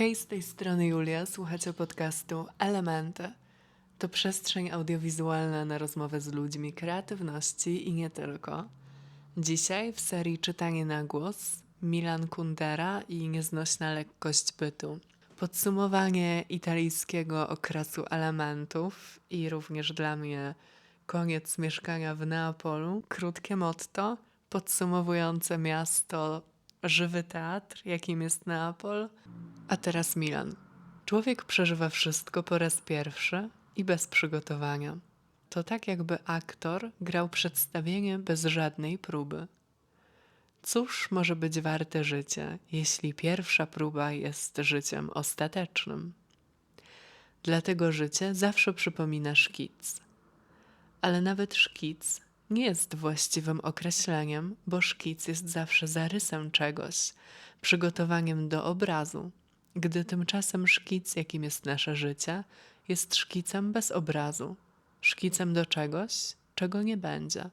Hej, z tej strony Julia, słuchacie podcastu Elementy. To przestrzeń audiowizualna na rozmowę z ludźmi kreatywności i nie tylko. Dzisiaj w serii Czytanie na głos Milan Kundera i nieznośna lekkość bytu. Podsumowanie italijskiego okresu elementów i również dla mnie koniec mieszkania w Neapolu. Krótkie motto podsumowujące miasto, żywy teatr, jakim jest Neapol. A teraz Milan. Człowiek przeżywa wszystko po raz pierwszy i bez przygotowania. To tak, jakby aktor grał przedstawienie bez żadnej próby. Cóż może być warte życie, jeśli pierwsza próba jest życiem ostatecznym? Dlatego życie zawsze przypomina szkic. Ale nawet szkic nie jest właściwym określeniem, bo szkic jest zawsze zarysem czegoś, przygotowaniem do obrazu, gdy tymczasem szkic, jakim jest nasze życie, jest szkicem bez obrazu, szkicem do czegoś, czego nie będzie.